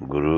Guru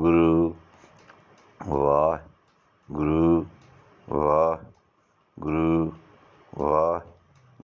Guru